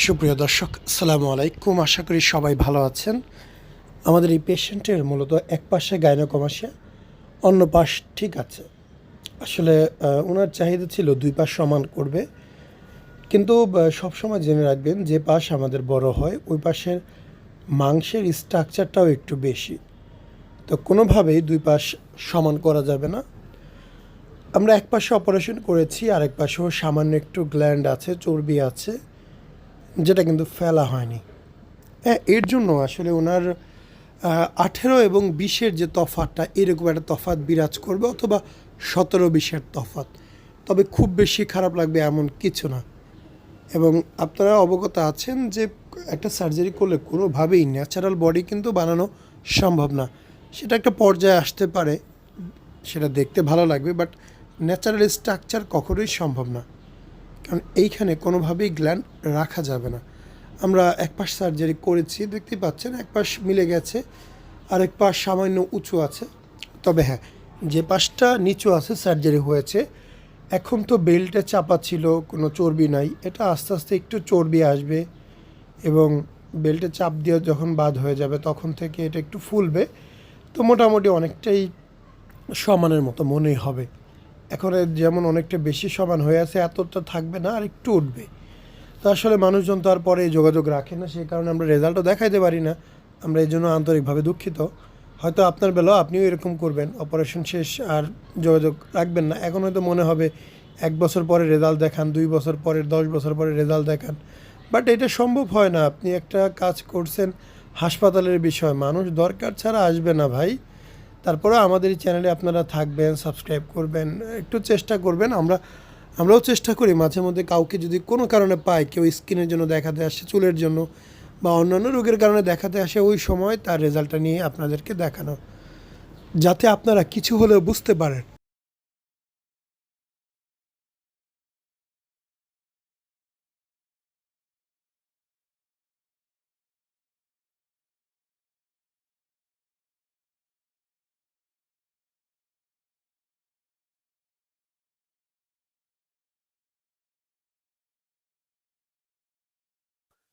সুপ্রিয় দর্শক, আসসালামু আলাইকুম। আশা করি সবাই ভালো আছেন। আমাদের এই পেশেন্টের মূলত এক পাশে গাইনোকমাসিয়া অন্য পাশ ঠিক আছে। আসলে ওনার চাহিদা ছিল দুই পাশ সমান করবে। কিন্তু সবসময় জেনে রাখবেন, যে পাশ আমাদের বড় হয়, ওই পাশের মাংসের স্ট্রাকচারটাও একটু বেশি। তো কোনোভাবেই দুই পাশ সমান করা যাবে না। আমরা এক পাশে অপারেশন করেছি, আরেক পাশেও সামান্য একটু গ্ল্যান্ড আছে, চর্বি আছে। যেটা কিন্তু ফেলা হয়নি। হ্যাঁ এর জন্য আসলে ওনার আঠেরো এবং বিশের যে তফাতটা, এরকম একটা তফাত বিরাজ করবে অথবা সতেরো বিশের তফাত। তবে খুব বেশি খারাপ লাগবে এমন কিছু না। এবং আপনারা অবগত আছেন যে একটা সার্জারি করলে কোনোভাবেই ন্যাচারাল বডি কিন্তু বানানো সম্ভব না। সেটা একটা পর্যায়ে আসতে পারে, সেটা দেখতে ভালো লাগবে, বাট ন্যাচারাল স্ট্রাকচার কখনোই সম্ভব না। কারণ এইখানে কোনোভাবেই গ্ল্যান্ড রাখা যাবে না। আমরা এক পাশ সার্জারি করেছি, দেখতেই পাচ্ছেন এক পাশ মিলে গেছে, আরেক পাশ সামান্য উঁচু আছে। তবে হ্যাঁ যে পাশটা নিচু আছে সার্জারি হয়েছে, এখন তো বেল্টে চাপা ছিল, কোনো চর্বি নাই। এটা আস্তে আস্তে একটু চর্বি আসবে এবং বেল্টে চাপ দিয়ে যখন বাদ হয়ে যাবে, তখন থেকে এটা একটু ফুলবে। তো মোটামুটি অনেকটাই সমানের মতো মনেই হবে। এখন যেমন অনেকটা বেশি সমান হয়ে আছে, এতটা থাকবে না আর একটু উঠবে। তো আসলে মানুষজন তো আর পরে যোগাযোগ রাখে না, সেই কারণে আমরা রেজাল্টও দেখাইতে পারি না। আমরা এই জন্য আন্তরিকভাবে দুঃখিত। হয়তো আপনার বেলাও আপনিও এরকম করবেন, অপারেশন শেষ আর যোগাযোগ রাখবেন না। এখন হয়তো মনে হবে এক বছর পরে রেজাল্ট দেখান, দুই বছর পরে, দশ বছর পরে রেজাল্ট দেখান। বাট এটা সম্ভব হয় না। আপনি একটা কাজ করছেন, হাসপাতালের বিষয়। মানুষ দরকার ছাড়া আসবে না ভাই। তারপরে আমাদের এই চ্যানেলে আপনারা থাকবেন সাবস্ক্রাইব করবেন, একটু চেষ্টা করবেন। আমরা, আমরাও চেষ্টা করি মাঝে মধ্যে কাউকে যদি কোনো কারণে পাই, কেউ স্কিনের জন্য দেখাতে আসে, চুলের জন্য বা অন্যান্য রোগের কারণে দেখাতে আসে, ওই সময় তার রেজাল্টটা নিয়ে আপনাদেরকে দেখানো। যাতে আপনারা কিছু হলেও বুঝতে পারেন।